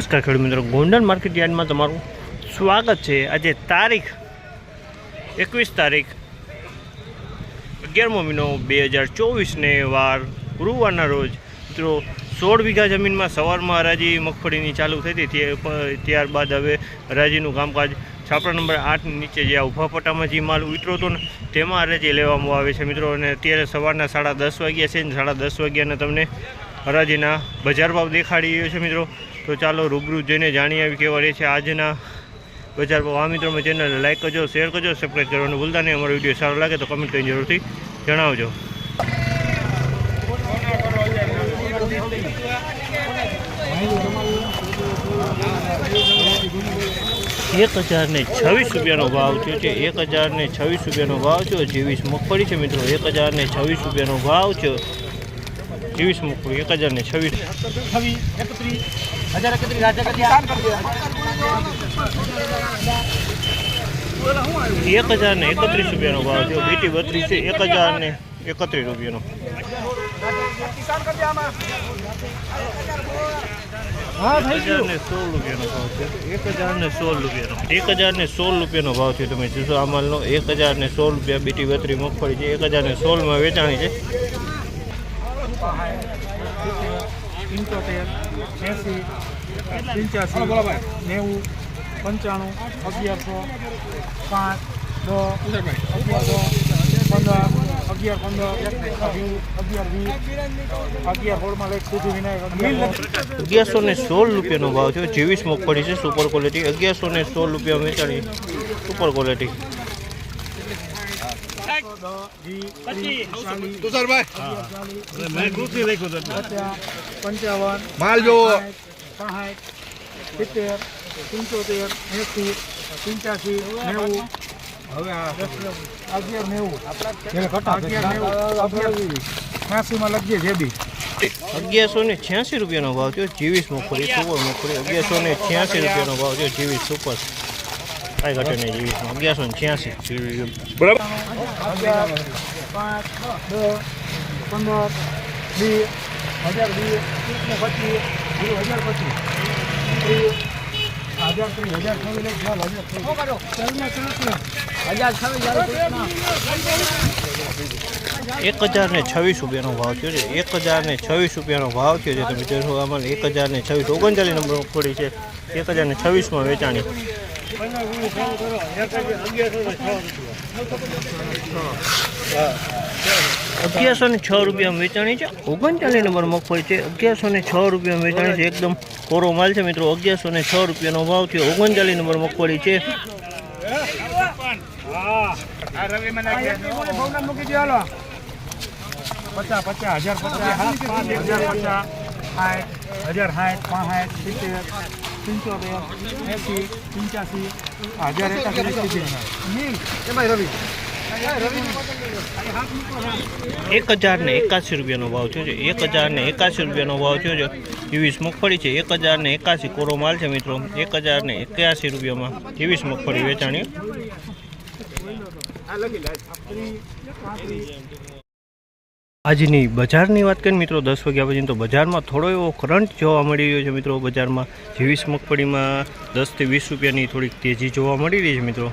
નમસ્કાર ખેડૂત મિત્રો, ગોંડલ માર્કેટ યાર્ડમાં તમારું સ્વાગત છે. આજે તારીખ એકવીસ તારીખ અગિયારમો મહિનો બે હજાર ચોવીસને વાર ગુરુવારના રોજ મિત્રો, સોળ વીઘા જમીનમાં સવારમાં હરાજી મગફળીની ચાલુ થઈ હતી. ત્યારબાદ હવે હરાજીનું કામકાજ છાપરા નંબર આઠ નીચે જે ઊભા પટ્ટામાં જે માલ ઉતરો હતો ને, તેમાં હરાજી લેવામાં આવે છે મિત્રો. અને અત્યારે સવારના સાડા દસ વાગ્યા છે ને સાડા દસ વાગ્યાના તમને હરાજીના બજાર ભાવ દેખાડી રહ્યો છે મિત્રો. તો ચાલો રૂબરૂ જઈને જાણી આવી કેવા રહે છે આજના બજાર આ મિત્રો મેં ચેનલ લાઇક કરજો શેર કરજો સબસ્ક્રાઈબ કરવાનું ભૂલતા નહીં. અમારો વીડિયો સારો લાગે તો કમેન્ટ કરીને જરૂરથી જણાવજો. એક હજાર ને છવ્વીસ રૂપિયાનો ભાવ થયો છે. એક હજાર ને છવ્વીસ રૂપિયાનો ભાવ છે જેવીસ મગફળી છે મિત્રો. એક હજાર ને છવ્વીસ રૂપિયાનો ભાવ છે જેવીસ મગફળી. એક હજાર ને છવ્વીસ. છવ્વીસ એકત્રીસ હજાર એકત્રીસ એક હજાર ને એકત્રીસ રૂપિયાનો ભાવ થયો બીટી બત્રીસ છે એક હજાર ને એકત્રીસ રૂપિયાનો. હજાર સોળ રૂપિયાનો ભાવ છે. એક હજાર ને સોળ રૂપિયાનો. એક હજાર ને સોળ રૂપિયાનો ભાવ છે તમે જોશો આ માલનો. એક હજાર ને સોળ રૂપિયા બીટી બત્રી મગફળી છે. એક હજાર ને સોળમાં વેચાણી છે. પંચોતેર એંસી પંચ્યાસી નેવું પંચાણું અગિયારસો પાંચ દસ અગિયારસો પંદર અગિયાર પંદર અગિયાર વીસ અગિયાર સોળમાં લઈ સુધી વિનાયક અગિયારસો ને સોળ રૂપિયાનો ભાવ છે જેવીસ મગફળી છે સુપર ક્વોલિટી અગિયારસો ને સોળ રૂપિયા વેચાણી. સુપર ક્વોલિટી પંચાવન માલ જોવો સાહીઠ સિત્તેર પંચોતેર એસી પંચ્યાસી નેવું હવે અગિયાર નેવું અગિયાર નેવું છ્યાસીમાં લખજે જે બી અગિયારસો ને છ્યાસી રૂપિયાનો ભાવ થયો જીવીસ મગફળી સુપર મગફળી અગિયારસો ને છ્યાસી રૂપિયાનો ભાવ થયો જીવીસ સુપર. કાંઈ ઘટે નહીં જીવીસમાં અગિયારસો ને છ્યાસી અગિયાર પાંચ દસ પંદર વીસ હજાર વીસ ત્રીસને પચીસ જીરો હજાર પચીસ ત્રીસ હજાર ત્રીસ હજાર છવ્વીસ એક હજાર એક હજાર ને છવ્વીસ રૂપિયાનો ભાવ થયો છે. એક હજાર ને છવ્વીસ રૂપિયાનો ભાવ થયો છે. તમે જોશો આમાં એક હજાર ને છવ્વીસ ઓગણચાલીસ નંબર મગફળી છે. એક હજાર ને છવ્વીસમાં વેચાણી. અગિયારસો ને છ રૂપિયા વેચાણી છે. ઓગણચાલીસ નંબર મગફળી છે. અગિયારસો ને છ રૂપિયા વેચાણી છે. એકદમ કોરો માલ છે મિત્રો. અગિયારસો ને છ રૂપિયાનો ભાવ થયો. ઓગણચાલીસ નંબર મગફળી છે. પચાસ પચાસ, હજાર પચાસ હજાર પચાસ હજાર સાઠ પાંસઠ સિત્તેર. એક હજાર ને એકાસી રૂપિયાનો ભાવ થયો છે એક હજાર ને એકાસી રૂપિયાનો ભાવ થયો છે ત્રેવીસ મગફળી છે એક હજાર ને એકાસી કોરો માલ છે મિત્રો એક હજાર ને એક્યાસી રૂપિયામાં ત્રેવીસ મગફળી વેચાણી આજની બજારની વાત કરીએ મિત્રો, દસ વાગ્યા પછી તો બજારમાં થોડો એવો કરંટ જોવા મળી રહ્યો છે મિત્રો. બજારમાં જેવીસ મગફળીમાં દસથી વીસ રૂપિયાની થોડીક તેજી જોવા મળી રહી છે મિત્રો.